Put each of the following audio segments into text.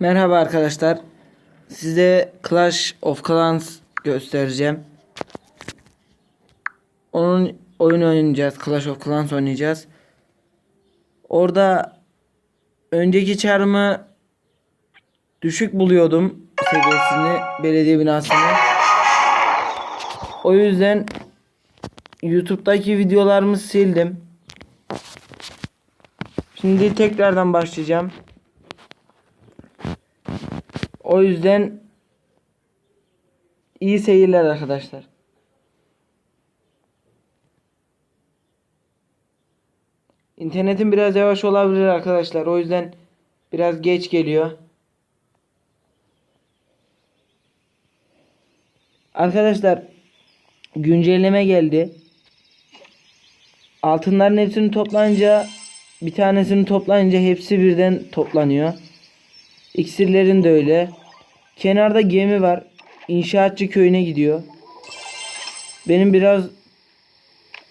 Merhaba arkadaşlar. Size Clash of Clans göstereceğim. Onun oyun oynayacağız. Clash of Clans oynayacağız. Orada önceki çarımı düşük buluyordum seviyesini belediye binasını. O yüzden YouTube'daki videolarımı sildim. Şimdi tekrardan başlayacağım. O yüzden iyi seyirler arkadaşlar. İnternetim biraz yavaş olabilir arkadaşlar. O yüzden biraz geç geliyor. Arkadaşlar güncelleme geldi. Altınların hepsini toplayınca bir tanesini toplayınca hepsi birden toplanıyor. İksirlerin de öyle. Kenarda gemi var. İnşaatçı köyüne gidiyor. Benim biraz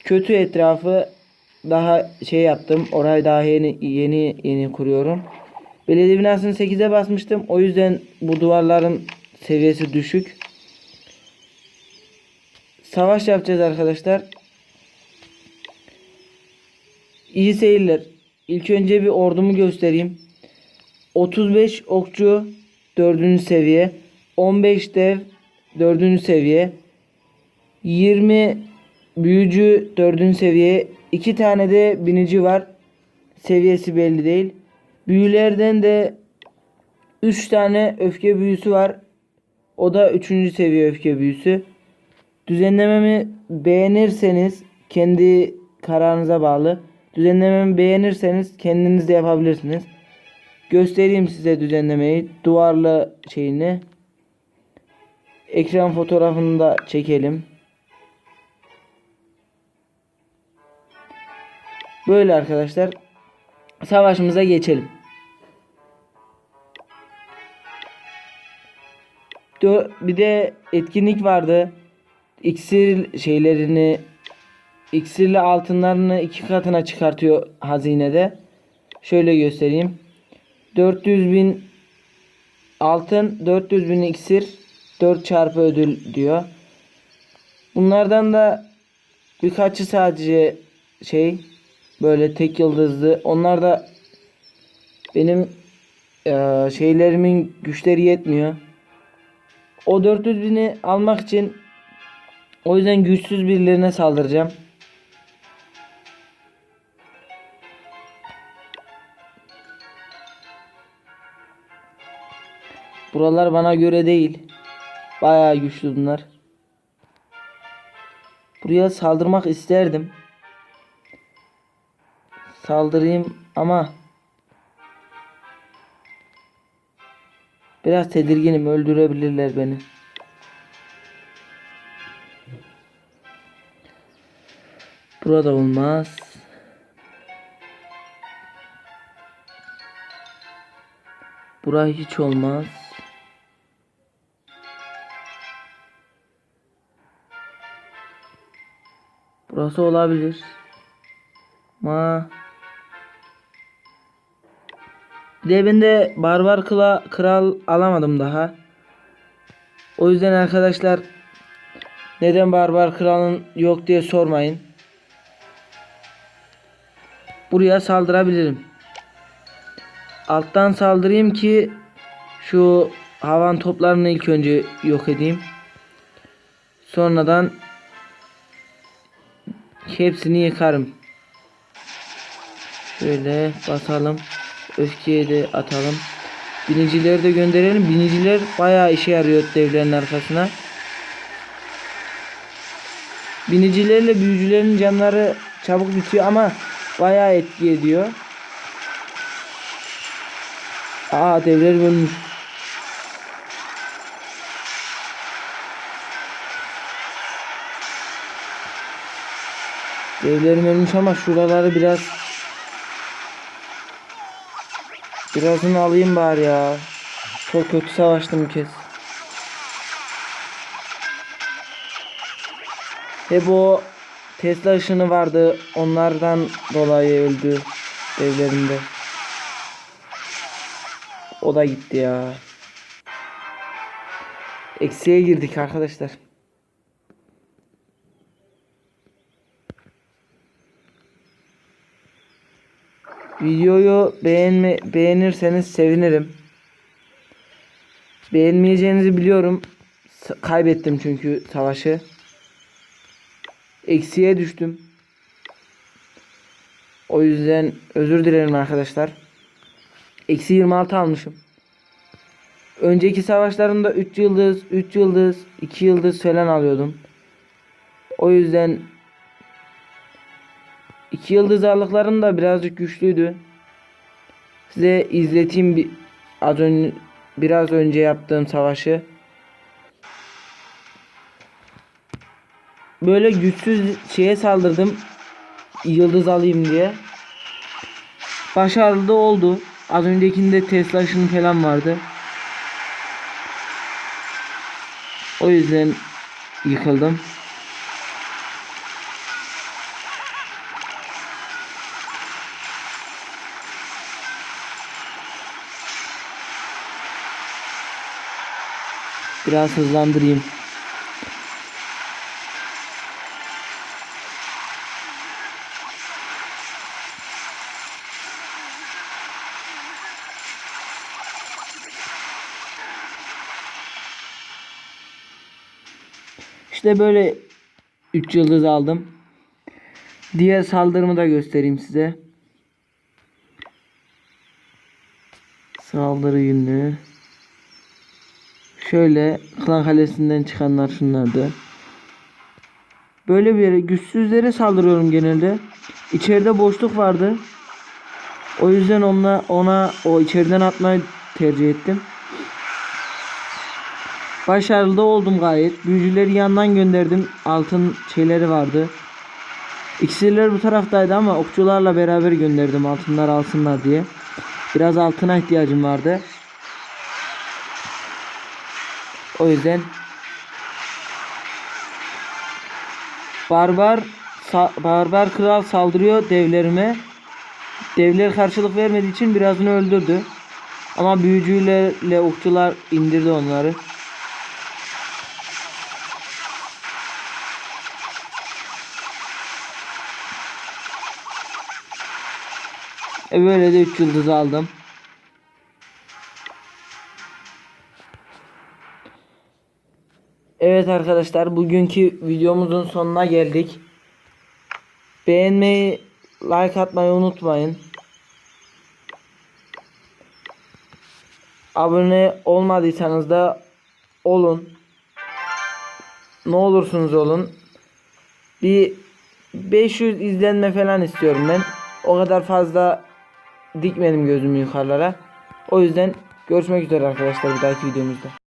kötü etrafı daha şey yaptım. Orayı daha yeni yeni yeni kuruyorum. Belediye binasını 8'e basmıştım. O yüzden bu duvarların seviyesi düşük. Savaş yapacağız arkadaşlar. İyi seyirler. İlk önce bir ordumu göstereyim. 35 okçu 4. seviye. 15 dev 4. seviye. 20 büyücü 4. seviye. 2 tane de binici var. Seviyesi belli değil. Büyülerden de 3 tane öfke büyüsü var. O da 3. seviye öfke büyüsü. Düzenlememi beğenirseniz kendi kararınıza bağlı. Düzenlememi beğenirseniz kendiniz de yapabilirsiniz. Göstereyim size düzenlemeyi. Duvarlı şeyini. Ekran fotoğrafını da çekelim. Böyle arkadaşlar. Savaşımıza geçelim. Bir de etkinlik vardı. İksir şeylerini iksirli altınlarını iki katına çıkartıyor hazinede. Şöyle göstereyim. 400 bin altın 400 bin iksir 4 çarpı ödül diyor. Bunlardan da birkaçı sadece şey böyle tek yıldızlı. Onlar da benim eee, şeylerimin güçleri yetmiyor. O 400 bini almak için o yüzden güçsüz birilerine saldıracağım. Buralar bana göre değil. Bayağı güçlü bunlar. Buraya saldırmak isterdim. Saldırayım ama biraz tedirginim öldürebilirler beni. Burada olmaz. Bura hiç olmaz. Burası olabilir. Ma. Bir barbar kıla, kral alamadım daha. O yüzden arkadaşlar neden barbar kralın yok diye sormayın. Buraya saldırabilirim. Alttan saldırayım ki şu havan toplarını ilk önce yok edeyim. Sonradan hepsini yıkarım. Şöyle basalım. Öfkeye de atalım. Binicileri de gönderelim. Biniciler bayağı işe yarıyor devlerin arkasına. Binicilerle büyücülerin canları çabuk bitiyor ama bayağı etki ediyor. Aa devler ölmüş. Devlerim ölmüş ama şuraları biraz Birazını alayım bari ya. Çok kötü savaştım bir kez. Hep o Tesla ışını vardı. Onlardan dolayı öldü evlerinde. O da gitti ya. Eksiye girdik arkadaşlar. Videoyu beğenme beğenirseniz sevinirim. Beğenmeyeceğinizi biliyorum. Kaybettim çünkü savaşı. Eksiye düştüm. O yüzden özür dilerim arkadaşlar. Eksi 26 almışım. Önceki savaşlarımda 3 yıldız, 3 yıldız, 2 yıldız falan alıyordum. O yüzden 2 yıldız aldıklarım da birazcık güçlüydü. Size izleteyim bir az önce biraz önce yaptığım savaşı. Böyle güçsüz şeye saldırdım. Yıldız alayım diye. Başarılı oldu. Az öncekinde Tesla ışını falan vardı. O yüzden yıkıldım. Biraz hızlandırayım. İşte böyle 3 yıldız aldım. Diğer saldırımı da göstereyim size. Saldırı günlüğü. Şöyle klan kalesinden çıkanlar şunlardı. Böyle bir yere güçsüzlere saldırıyorum genelde. İçeride boşluk vardı. O yüzden ona ona o içeriden atmayı tercih ettim. Başarılı oldum gayet. Büyücüleri yandan gönderdim. Altın şeyleri vardı. İksirler bu taraftaydı ama okçularla beraber gönderdim altınlar alsınlar diye. Biraz altına ihtiyacım vardı. O yüzden Barbar Barbar kral saldırıyor devlerime. Devler karşılık vermediği için birazını öldürdü. Ama büyücülerle okçular indirdi onları. E böyle de 3 yıldız aldım. Evet arkadaşlar bugünkü videomuzun sonuna geldik. Beğenmeyi, like atmayı unutmayın. Abone olmadıysanız da olun. Ne olursunuz olun. Bir 500 izlenme falan istiyorum ben. O kadar fazla dikmedim gözümü yukarılara. O yüzden görüşmek üzere arkadaşlar bir dahaki videomuzda.